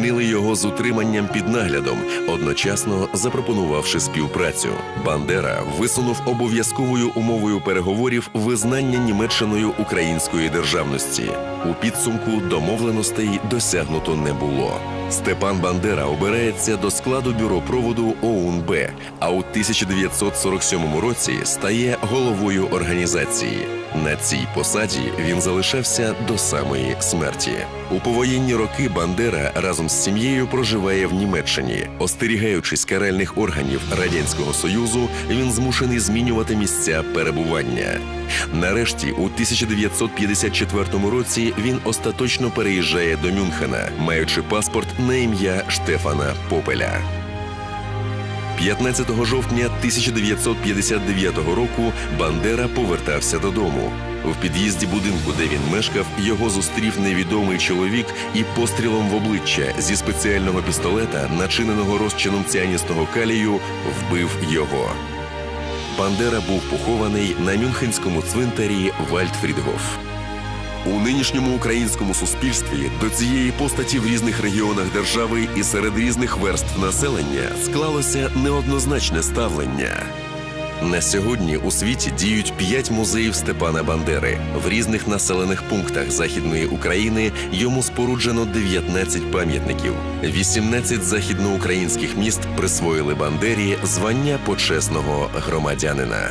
звільнили його з утриманням під наглядом, одночасно запропонувавши співпрацю. Бандера висунув обов'язковою умовою переговорів визнання Німеччиною української державності. У підсумку домовленостей досягнуто не було. Степан Бандера обирається до складу бюро проводу ОУНБ, а у 1947 році стає головою організації. На цій посаді він залишався до самої смерті. У повоєнні роки Бандера разом з сім'єю проживає в Німеччині. Остерігаючись каральних органів Радянського Союзу, він змушений змінювати місця перебування. Нарешті, у 1954 році він остаточно переїжджає до Мюнхена, маючи паспорт на ім'я Штефана Попеля. 15 жовтня 1959 року Бандера повертався додому. В під'їзді будинку, де він мешкав, його зустрів невідомий чоловік і пострілом в обличчя зі спеціального пістолета, начиненого розчином ціаністого калію, вбив його. Бандера був похований на Мюнхенському цвинтарі Вальдфрідгоф. У нинішньому українському суспільстві до цієї постаті в різних регіонах держави і серед різних верств населення склалося неоднозначне ставлення. На сьогодні у світі діють п'ять музеїв Степана Бандери. В різних населених пунктах Західної України йому споруджено 19 пам'ятників. 18 західноукраїнських міст присвоїли Бандері звання почесного громадянина.